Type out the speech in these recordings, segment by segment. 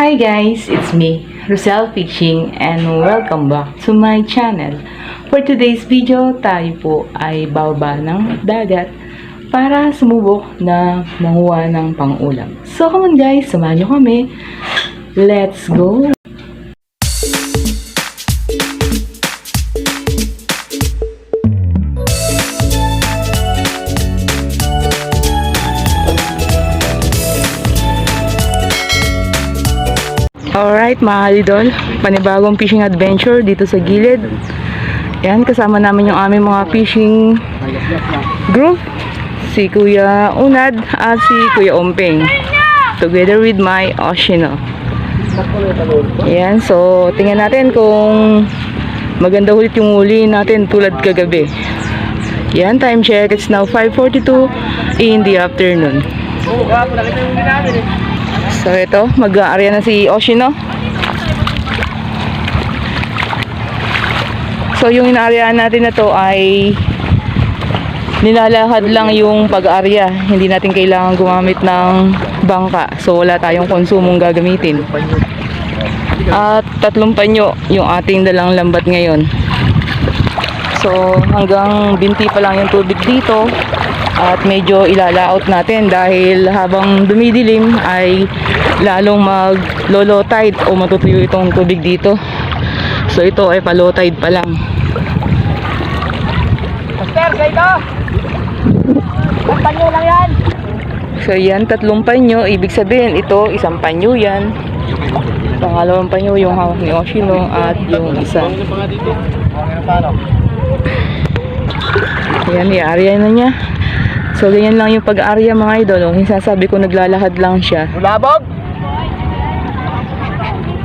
Hi guys, it's me, Rosel Fishing and welcome back to my channel. For today's video, tayo po ay bababa ng dagat para sumubok na manguha ng pang-ulam. So come on guys, samahan nyo kami. Let's go! Alright mga idol, panibagong fishing adventure dito sa gilid. Yan, kasama namin yung aming mga fishing group. Si Kuya Unad at si Kuya Ompeng. Together with my Oshino. Yan, so tingnan natin kung maganda ulit yung huli natin tulad kagabi. Yan, time check. It's now 5.42 in the afternoon. So ito, mag-aarya na si Oshino. So yung inaaryahan natin na to ay nilalahad lang yung pag-aarya. Hindi natin kailangan gumamit ng bangka. So wala tayong konsumong gagamitin. At tatlong panyo yung ating dalang lambat ngayon. So hanggang binti pa lang yung tubig dito at medyo ilalaot natin dahil habang dumidilim ay lalong mag low tide o matutuyo itong tubig dito. So ito ay pa low tide pa lang. Master, dito! Panyo lang yan! So yan, tatlong panyo. Ibig sabihin, ito, isang panyo yan. Pangalawang panyo yung hawak ni Oshino at yung isa. Ayan, i-area na niya. So, ganyan lang yung pag-area mga idol. Yung sasabi ko, naglalahad lang siya. Kulabog?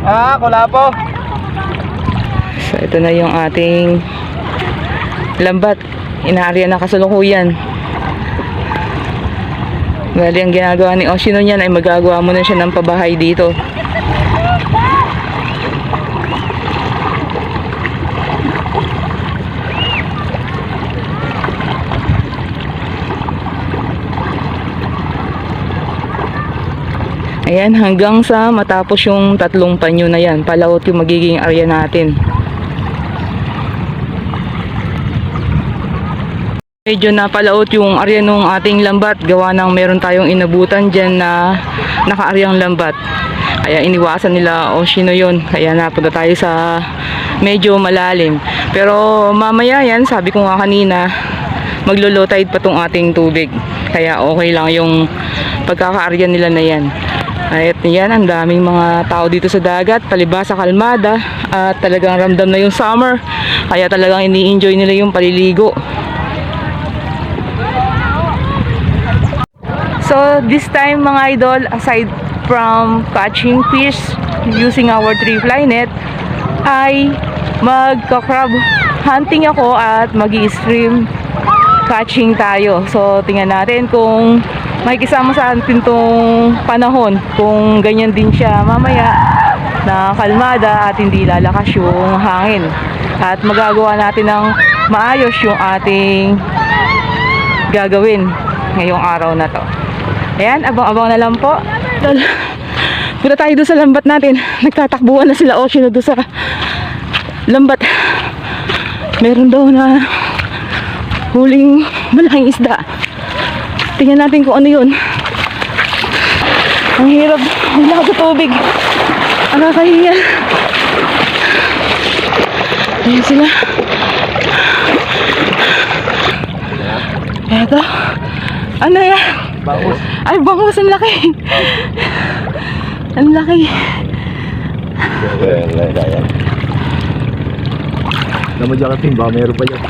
Ah, kulapo. So, ito na yung ating lambat. Inaarya na kasalukuyan. Bali, ang ginagawa ni Oshino niyan ay magagawa muna siya ng pabahay dito. Ayan, hanggang sa matapos yung tatlong panyo na yan. Palaot yung magiging area natin. Medyo napalaot yung area nung ating lambat. Gawa ng meron tayong inabutan dyan na naka-aryang lambat. Kaya iniwasan nila Oshino yun. Kaya napunta tayo sa medyo malalim. Pero mamaya yan, sabi ko nga kanina, maglo-low tide pa tong ating tubig. Kaya okay lang yung pagkaka-area nila na yan. At yan, ang daming mga tao dito sa dagat, palibasa kalmada, at talagang ramdam na yung summer. Kaya talagang ini-enjoy nila yung paliligo. So, this time mga idol, aside from catching fish using our three fly net, ay magka-crab hunting ako at mag-stream catching tayo. So, tingnan natin kung may kisama sa atin tong panahon. Kung ganyan din siya mamaya na kalmada at hindi lalakas yung hangin. At magagawa natin ng maayos yung ating gagawin ngayong araw na to. Ayan, abang-abang na lang po. Punta tayo doon sa lambat natin. Nagtatakbuhan na sila Oshino doon sa lambat. Meron daw na huling malaking isda. Tingnan natin kung ano yun. Ang hirap. Lakas sa tubig. Ang nakakahiya. Ayan sila. Eto. Ano yan? Bangus. Ay, bangus. Ang laki. Ang laki. Alam mo dyan ka timba, meron pa yan.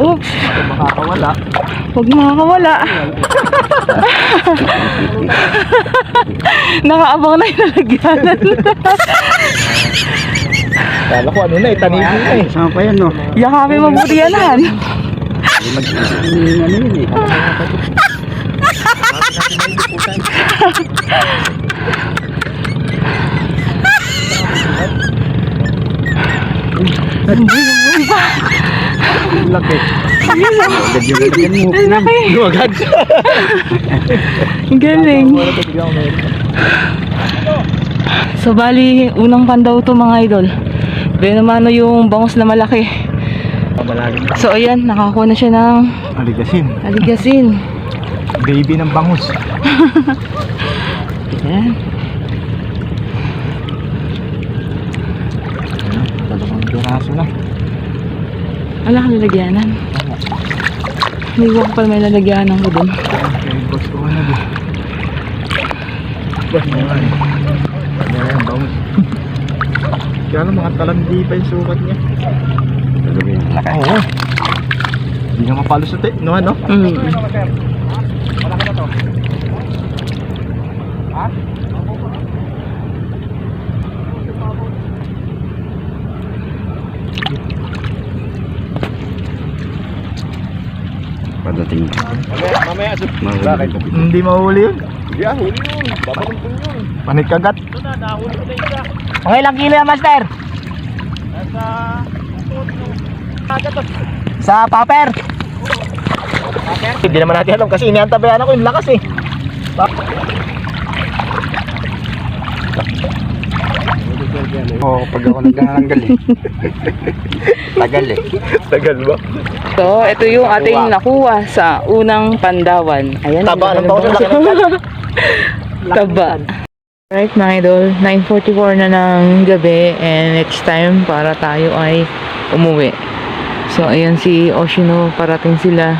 Oops. Makakawala. Huwag makakawala. Nakaabang na yung nalagyanan. Kala ko ano na eh, tanin na eh. Sama pa yan, no? Yakapin mabuti yan, Han. Ano yun eh? Laki. Agad yung mo. Ang laki. Agad. Ang galing. So, bali, unang pandaw to mga idol. Benamano yung bangus na malaki. So, ayan, nakakuha na siya ng Aligasin. aligasin. Baby ng bangus. Ayan. Dalawang piraso na. Wala kang lalagyanan. Hindi ko pala may lalagyanan ko dun. Kaya na lang mga talandi pa yung sukat niya. Laki. Oo. Hindi nga mapalusot eh. No ano? Mm. Padating. Mamaya, mamaya. Bakit? Hindi mahuli yun. Hindi ah, huli yun. Papaluntong yun. Panikagat. Mga ilang kilo yan, Master? Sa paper. Hindi naman natin alam kasi iniantabayan ako yung lakas eh. Oo, pag ako nagkakanggal eh. Tagal eh. Tagal ba? So, ito yung ating nakuha sa unang pandawan. Ayan. Taba laki ng Taba. Right mga idol, 9.44 na ng gabi and it's time para tayo ay umuwi. So, ayan si Oshino, parating sila.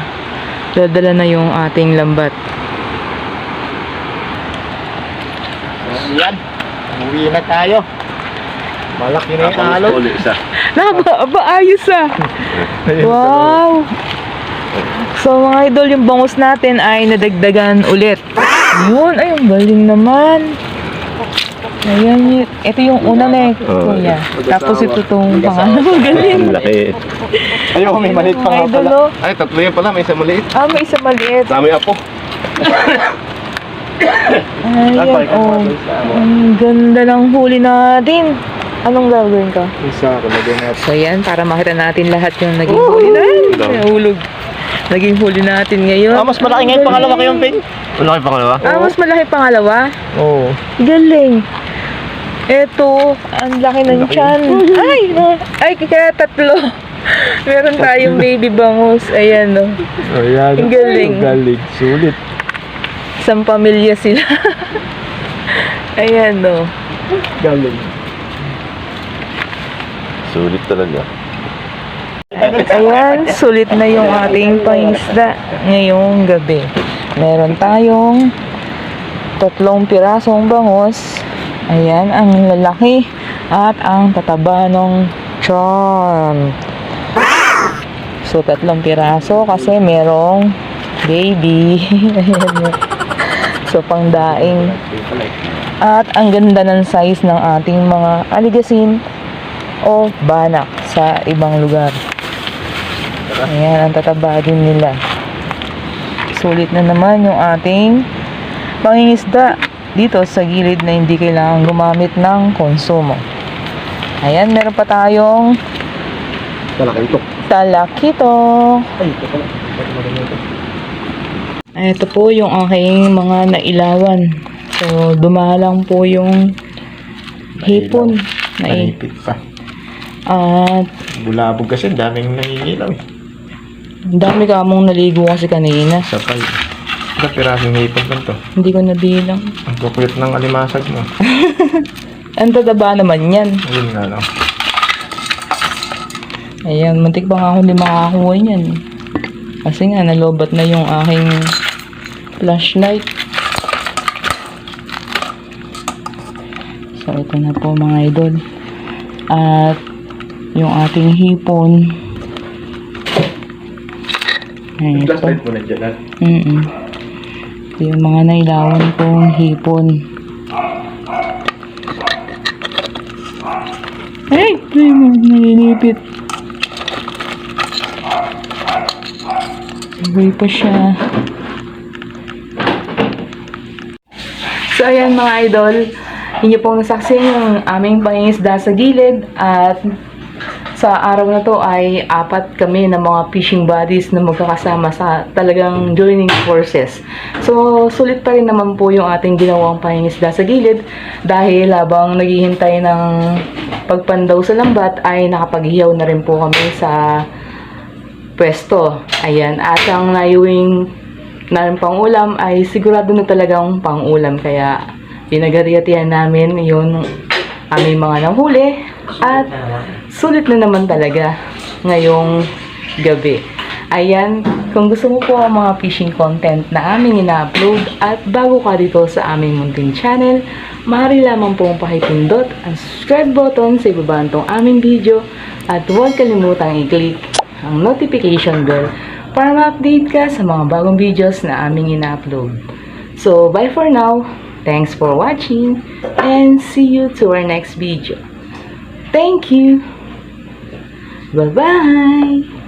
Dadala na yung ating lambat. Yan. Uwi na tayo. Malaki na yung alon. Ulit isa. Naba, aba, ayos ah. Wow! So mga idol, yung bangus natin ay nadagdagan ulit. Yun, ay, ang galing naman. Ayan, yun. ito yung una na eh, Oo. kuya. Tapos ito tong pangalawang galing. Laki. Ayoko, may maliit pa nga pala. oh. Ay, tatlo yan pala. May isang maliit. Ah, may isa maliit. Dami apo. Ayan, oh. Ang ganda ng huli natin. Anong gagawin ka? Isa, kalagyan natin. So yan, para makita natin lahat yung naging huli natin. Nahulog. Naging huli natin ngayon. Ah, mas malaki ngayon pangalawa ko yung pin. Wala kayo pangalawa? Ah, mas malaki pangalawa? Oo. Galing. Eto, ang laki ng tiyan. Ay, no. Ay, kaya tatlo. Meron tayong baby bangus. Ayan, no. Ayan. Ang galing. Ang galing. Sulit. Isang pamilya sila. Ayan, no. Galing. Sulit talaga. Ayan, sulit na yung ating pangisda ngayong gabi. Meron tayong tatlong pirasong bangos. Ayan, ang lalaki at ang tataba ng charm. So, tatlong piraso kasi merong baby. Ayan. so, pangdaing. At ang ganda ng size ng ating mga aligasin o banak sa ibang lugar. Ayan, ang tataba din nila. Sulit na naman yung ating pangingisda dito sa gilid na hindi kailangan gumamit ng konsumo. Ayan, meron pa tayong Talaki ito. talakito. Ay, ito pala. Ito po yung aking mga nailawan. So, dumalang po yung hipon. Na Malipit pa. At Bulabog kasi, daming nangingilaw eh. ang dami ka mong naligo kasi kanina. Sapay. Ito, pirasong ngipon lang to. Hindi ko nabilang. Ang kukuyot ng alimasag mo. Ang tataba naman yan. Ayun nga, no? Ayan, muntik pa nga ako hindi makakuha niyan. Kasi nga, nalobat na yung aking flashlight. So, ito na po mga idol. At, yung ating hipon. Ayan, ito. Mo na dyan, ha? Mm Ito yung mga nailawan kong hipon. Ay! Ay, naninipit. Sabay pa siya. So, ayan mga idol. Inyo pong nasaksi yung aming pangingisda sa gilid at Sa araw na to ay apat kami ng mga fishing buddies na magkakasama sa talagang joining forces. So, sulit pa rin naman po yung ating ginawang pangingisda sa gilid dahil habang naghihintay ng pagpandaw sa lambat ay nakapaghiyaw na rin po kami sa pwesto. Ayan, at ang naiuwing namin pang-ulam ay sigurado na talagang pang-ulam kaya pinagariatihan namin yung aming mga nahuli at sulit na naman talaga ngayong gabi. Ayan, kung gusto mo po ang mga fishing content na aming ina-upload at bago ka dito sa aming munting channel, maaari lamang pong pakipindot ang subscribe button sa ibaba nitong aming video at huwag kalimutang i-click ang notification bell para ma-update ka sa mga bagong videos na aming ina-upload. So, bye for now. Thanks for watching and see you to our next video. Thank you. Bye-bye.